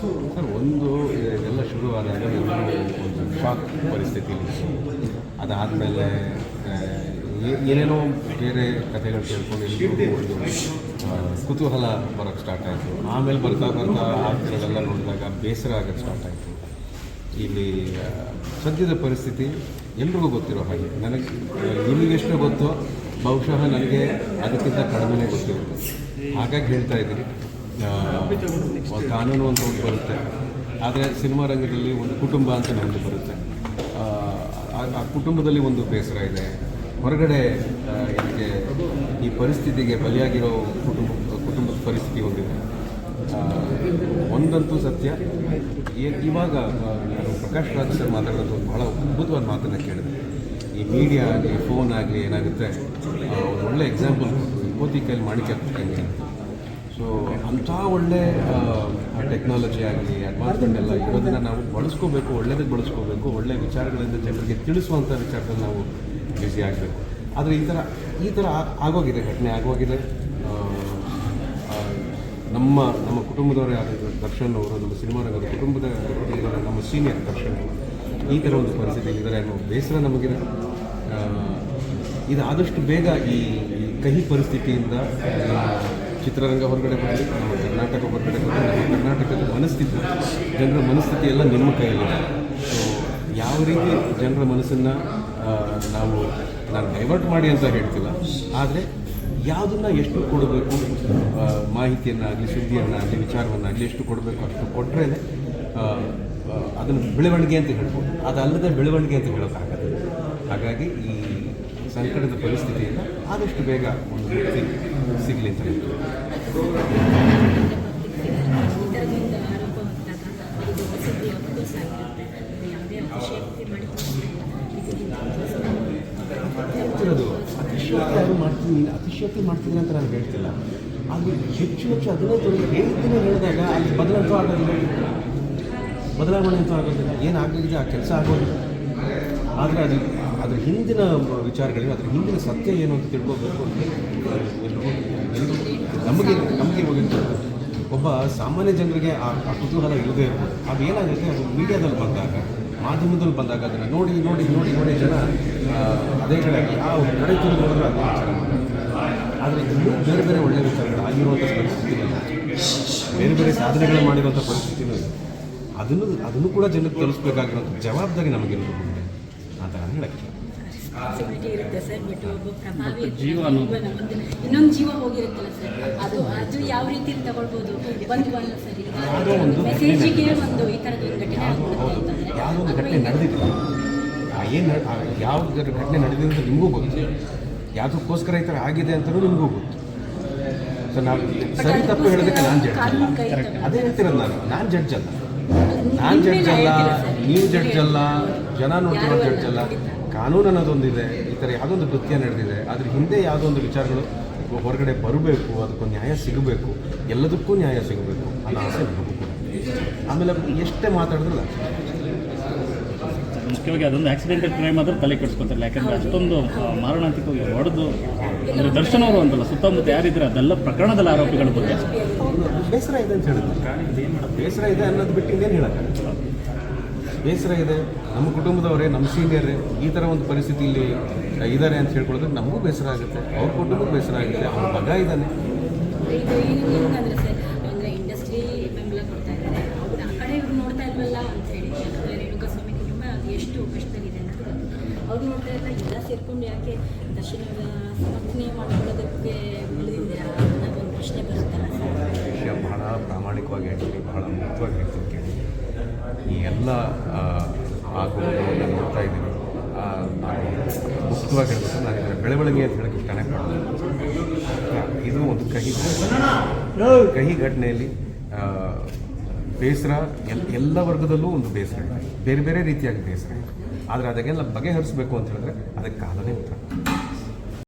Sir, ಒಂದು ಇದೆಲ್ಲ ಶುರುವಾದಾಗ ಒಂದು ಶಾಕ್ ಪರಿಸ್ಥಿತಿಯಲ್ಲಿ ಅದಾದಮೇಲೆ ಏನೇನೋ ಬೇರೆ ಕಥೆಗಳು ಕೇಳ್ಕೊಂಡು ಒಂದು ಕುತೂಹಲ ಬರೋಕ್ಕೆ ಸ್ಟಾರ್ಟ್ ಆಯಿತು. ಆಮೇಲೆ ಬರ್ತಾ ಬರ್ತಾ ಆಗ್ತಿರೋದೆಲ್ಲ ನೋಡಿದಾಗ ಬೇಸರ ಆಗೋಕ್ಕೆ ಸ್ಟಾರ್ಟ್ ಆಯಿತು. ಇಲ್ಲಿ ಸದ್ಯದ ಪರಿಸ್ಥಿತಿ ಎಲ್ರಿಗೂ ಗೊತ್ತಿರೋ ಹಾಗೆ. ನನಗೆ, ನಿಮಗೆಷ್ಟು ಗೊತ್ತೋ, ಬಹುಶಃ ನನಗೆ ಅದಕ್ಕಿಂತ ಕಡಿಮೆನೇ ಗೊತ್ತಿರುತ್ತೆ. ಹಾಗಾಗಿ ಹೇಳ್ತಾ ಇದ್ದೀನಿ. ಕಾನೂನು ಅಂತ ಒಂದು ಬರುತ್ತೆ. ಆದರೆ ಸಿನಿಮಾ ರಂಗದಲ್ಲಿ ಒಂದು ಕುಟುಂಬ ಅಂತ ನಮಗೆ ಬರುತ್ತೆ. ಆ, ಕುಟುಂಬದಲ್ಲಿ ಒಂದು ಬೇಸರ ಇದೆ. ಹೊರಗಡೆ ಇದಕ್ಕೆ ಈ ಪರಿಸ್ಥಿತಿಗೆ ಬಲಿಯಾಗಿರೋ ಕುಟುಂಬ ಕುಟುಂಬದ ಪರಿಸ್ಥಿತಿ ಒಂದಿದೆ. ಒಂದಂತೂ ಸತ್ಯ. ಇವಾಗ ನಾನು ಪ್ರಕಾಶ್ ರಾಜ್ ಸರ್ ಮಾತಾಡೋದು ಬಹಳ ಅದ್ಭುತವಾದ ಮಾತನ್ನು ಕೇಳಿದೆ. ಈ ಮೀಡಿಯಾ ಆಗಲಿ ಫೋನ್ ಆಗಲಿ ಏನಾಗುತ್ತೆ? ಒಂದು ಒಳ್ಳೆ ಎಕ್ಸಾಂಪಲ್ ಕೊಟ್ಟು ಕೋತಿ ಕೈಲಿ ಮಾಡಿಕೆ ಹಾಕ್ತಂಗೆ ಸೊ ಅಂಥ ಒಳ್ಳೆ ಟೆಕ್ನಾಲಜಿ ಆಗಲಿ ಅಡ್ವಾನ್ಸ್ಮೆಂಟ್ ಎಲ್ಲ ಇರೋದನ್ನ ನಾವು ಬಳಸ್ಕೋಬೇಕು ಒಳ್ಳೇದಕ್ಕೆ ಬಳಸ್ಕೋಬೇಕು, ಒಳ್ಳೆ ವಿಚಾರಗಳಿಂದ ಜನರಿಗೆ ತಿಳಿಸುವಂಥ ವಿಚಾರದಲ್ಲಿ ನಾವು ಬ್ಯುಸಿ ಆಗಬೇಕು. ಆದರೆ ಈ ಥರ ಈ ಥರ ಆಗೋಗಿದೆ, ಘಟನೆ ಆಗೋಗಿದೆ. ನಮ್ಮ ನಮ್ಮ ಕುಟುಂಬದವರೇ ಆದ ದರ್ಶನ್ ಅವರು, ನಮ್ಮ ಸಿನಿಮಾ ರಂಗದ ಕುಟುಂಬದ ಕುಟುಂಬದ ನಮ್ಮ ಸೀನಿಯರ್ ದರ್ಶನ್ ಅವರು, ಈ ಥರ ಒಂದು ಪರಿಸ್ಥಿತಿ ಇದ್ದಾರೆ ಅನ್ನೋ ಬೇಸರ ನಮಗಿದೆ. ಇದು ಆದಷ್ಟು ಬೇಗ ಈ ಕಹಿ ಪರಿಸ್ಥಿತಿಯಿಂದ ಚಿತ್ರರಂಗ ಹೊರಗಡೆ ಬರಲಿ, ನಮ್ಮ ಕರ್ನಾಟಕ ಹೊರಗಡೆ ಬರಲಿ, ನಮ್ಮ ಕರ್ನಾಟಕದ ಮನಸ್ಥಿತಿ, ಜನರ ಮನಸ್ಥಿತಿ ಎಲ್ಲ ನಿಮ್ಮ ಕೈಯಲ್ಲಿದೆ. ಸೊ ಯಾವ ರೀತಿ ಜನರ ಮನಸ್ಸನ್ನು ನಾವು ನಾನು ಡೈವರ್ಟ್ ಮಾಡಿ ಅಂತ ಹೇಳ್ತಿಲ್ಲ, ಆದರೆ ಯಾವುದನ್ನ ಎಷ್ಟು ಕೊಡಬೇಕು ಮಾಹಿತಿಯನ್ನಾಗಲಿ, ಸುದ್ದಿಯನ್ನಾಗಲಿ, ವಿಚಾರವನ್ನಾಗಲಿ ಎಷ್ಟು ಕೊಡಬೇಕು ಅಷ್ಟು ಕೊಟ್ಟರೆ ಅದನ್ನು ಬೆಳವಣಿಗೆ ಅಂತ ಹೇಳ್ಬೋದು. ಅದಲ್ಲದೆ ಬೆಳವಣಿಗೆ ಅಂತ ಹೇಳೋಕ್ಕಾಗತ್ತೆ ಹಾಗಾಗಿ ಈ ಸಂಕಟದ ಪರಿಸ್ಥಿತಿಯಿಂದ ಆದಷ್ಟು ಬೇಗ ಒಂದು ಮುಕ್ತಿ ಸಿಗಲಿ ಅಂತ ಅದು ಅತಿಶಯೋಕ್ತಿ ಯಾರು ಮಾಡ್ತೀನಿ, ಅತಿಶಯೋಕ್ತಿ ಅಂತ ನಾನು ಹೇಳ್ತಿಲ್ಲ. ಅಲ್ಲಿ ಹೆಚ್ಚು ಹೆಚ್ಚು ಅದನ್ನೇ ತೊಡಗಿ ಹೇಳ್ತೀನಿ ಹೇಳಿದಾಗ ಅಲ್ಲಿ ಬದಲಾವಣೆ ಆಗೋದಿಲ್ಲ. ಬದಲಾವಣೆ ಅಂತೂ ಆಗೋದಿಲ್ಲ. ಏನಾಗಿದೆ ಆ ಕೆಲಸ ಆಗೋದಿಲ್ಲ. ಆದರೆ ಅದು ಅದ್ರ ಹಿಂದಿನ ವಿಚಾರಗಳಿವೆ. ಅದ್ರ ಹಿಂದಿನ ಸತ್ಯ ಏನು ಅಂತ ತಿಳ್ಕೋಬೇಕು ನಮಗೆ ನಮಗೆ ಇವಾಗ ಒಬ್ಬ ಸಾಮಾನ್ಯ ಜನರಿಗೆ ಆ ಕುತೂಹಲ ಇಲ್ಲದೆ ಅದು ಏನಾಗುತ್ತೆ? ಅದು ಮೀಡಿಯಾದಲ್ಲಿ ಬಂದಾಗ, ಮಾಧ್ಯಮದಲ್ಲಿ ಬಂದಾಗ ಅದನ್ನು ನೋಡಿ ನೋಡಿ ನೋಡಿ ನೋಡಿ ಜನ ಅದೇ ಕಡೆ ಆ ಒಂದು ತಿರುಗಿ ನೋಡಿದ್ರೆ ಅದೇ ಆದರೆ ಇನ್ನೂ ಬೇರೆ ಬೇರೆ ಒಳ್ಳೆಯ ವಿಚಾರಗಳು ಆಗಿರುವಂಥ ಇಲ್ಲ. ಬೇರೆ ಬೇರೆ ಸಾಧನೆಗಳು ಮಾಡಿರುವಂಥ ಪರಿಸ್ಥಿತಿನೂ ಇದೆ ಅದನ್ನು ಅದನ್ನು ಕೂಡ ಜನಕ್ಕೆ ತಲುಪಿಸ್ಬೇಕಾಗಿರುವಂಥ ಜವಾಬ್ದಾರಿ ನಮಗಿರೋದು. ಮುಂದೆ ಆ ಥರ ಹೇಳಕ್ಕೆ ರೆಸ್ಪಾನ್ಸಿಬಿಲಿಟಿ ಇರುತ್ತೆ ಸರ್ ಬಟ್ ಒಬ್ಬ ಪ್ರಭಾವಿ. ಒಂದು ಇನ್ನೊಂದು ಜೀವ ಹೋಗಿರುತ್ತಲ್ಲ ಸರ್ ಅದು ಅದು ಯಾವ ರೀತಿ ತಗೊಳ್ಬೋದು? ಒಂದು ಅಲ್ಲ ಸರ್ ಈಗ ಮೆಸೇಜಿಗೆ ಒಂದು ಈ ಥರದ ಒಂದು ಘಟನೆ ಆಗ್ಬಿಡುತ್ತೆ ಅಂತಂದ್ರೆ ಯಾವುದೋ ಒಂದು ಘಟನೆ ನಡೆದಿತ್ತು. ಏನು ಯಾವ ಘಟನೆ ನಡೆದಿದೆ ಅಂತ ನಿಮಗೂ ಗೊತ್ತು. ಯಾವುದಕ್ಕೋಸ್ಕರ ಈ ಥರ ಆಗಿದೆ ಅಂತಲೂ ನಿಮಗೂ ಗೊತ್ತು. ಸೊ ನಾವು ಸರಿ ತಪ್ಪು ಹೇಳೋದಕ್ಕೆ ನಾನು ಜಡ್ಜ್. ಅದೇ ಹೇಳ್ತಿರೋದು ನಾನು. ನಾನು ಜಡ್ಜ್ ಅಲ್ಲ. ನಾನು ಜಡ್ಜ್ ಅಲ್ಲ ನೀವು ಜಡ್ಜ್ ಅಲ್ಲ ಜನ ನೋಡ್ತಿರೋ ಜಡ್ಜ್ ಅಲ್ಲ. ಕಾನೂನು ಅನ್ನೋದೊಂದಿದೆ ಈ ಥರ ಯಾವುದೊಂದು ಕೃತ್ಯ ನಡೆದಿದೆ ಅದ್ರ ಹಿಂದೆ ಯಾವುದೋ ಒಂದು ವಿಚಾರಗಳು ಹೊರಗಡೆ ಬರಬೇಕು ಅದಕ್ಕೊಂದು ನ್ಯಾಯ ಸಿಗಬೇಕು ಎಲ್ಲದಕ್ಕೂ ನ್ಯಾಯ ಸಿಗಬೇಕು ಅನ್ನೋ ಆಸೆ ನಮಗೂ ಕೂಡ ಆಮೇಲೆ ಎಷ್ಟೇ ಮಾತಾಡಿದ್ರಲ್ಲ. ಮುಖ್ಯವಾಗಿ ಅದೊಂದು ಆಕ್ಸಿಡೆಂಟಲ್ ಕ್ರೈಮ್ ಆದರೂ ತಲೆ ಕೆಡಿಸ್ಕೊತಾರೆ ಯಾಕಂದ್ರೆ ಅಷ್ಟೊಂದು ಮಾರಣಾಂತಿಕವಾಗಿ ಹೊಡೆದು ಅಂದರೆ ದರ್ಶನವರು ಅಂತಲ್ಲ ಸುತ್ತಮುತ್ತ ಯಾರಿದ್ರೆ ಅದೆಲ್ಲ ಪ್ರಕರಣದಲ್ಲಿ ಆರೋಪಿಗಳ ಬಗ್ಗೆ ಬೇಸರ ಇದೆ ಅಂತ ಹೇಳಿದ್ರು ಬೇಸರ ಇದೆ ಅನ್ನೋದು ಬಿಟ್ಟು ಇನ್ನೇನು ಹೇಳೋಕ್ಕಾಗಲ್ಲ ಬೇಸರ ಇದೆ, ನಮ್ಮ ಕುಟುಂಬದವರೇ, ನಮ್ಮ ಸೀನಿಯರೇ ಈ ಥರ ಒಂದು ಪರಿಸ್ಥಿತಿಯಲ್ಲಿ ಇದ್ದಾರೆ ಅಂತ ಹೇಳ್ಕೊಳ್ಳೋದ್ರೆ ನಮಗೂ ಬೇಸರ ಆಗುತ್ತೆ. ಅವ್ರ ಕುಟುಂಬಕ್ಕೆ ಬೇಸರ ಆಗುತ್ತೆ. ಅವ್ರ ಮಗ ಇದ್ದಾನೆ. ಇಲ್ಲ ಸೇರ್ಕೊಂಡು ಯಾಕೆ ದರ್ಶನ ಮಾಡ್ಕೊಳ್ಳೋದಕ್ಕೆ ಪ್ರಶ್ನೆ ಬಹಳ ಪ್ರಾಮಾಣಿಕವಾಗಿ ಆ್ಯಕ್ಚುಲಿ ಬಹಳ ಮುಖ್ಯವಾಗಿ ಹೇಳ್ತೀನಿ ಈ ಎಲ್ಲ ಆಗುವುದನ್ನು ನೋಡ್ತಾ ಇದ್ದೀನಿ. ನಾನು ಮುಖ್ಯವಾಗಿ ಹೇಳ್ಬೇಕು ನಾನು ಇದರ ಬೆಳವಣಿಗೆ ಅಂತ ಹೇಳಕ್ಕೆ ಇಷ್ಟನೇ ಪಡ್ತೀನಿ ಇದು ಒಂದು ಕಹಿ ಕಹಿ ಘಟನೆಯಲ್ಲಿ ಬೇಸರ ಎಲ್, ಎಲ್ಲ ವರ್ಗದಲ್ಲೂ ಒಂದು ಬೇಸರ ಬೇರೆ ಬೇರೆ ರೀತಿಯಾಗಿ ಬೇಸರ ಆದರೆ ಅದಕ್ಕೆಲ್ಲ ಬಗೆಹರಿಸಬೇಕು ಅಂತ ಹೇಳಿದ್ರೆ ಅದಕ್ಕೆ ಕಾಲನೇ ಉತ್ತರ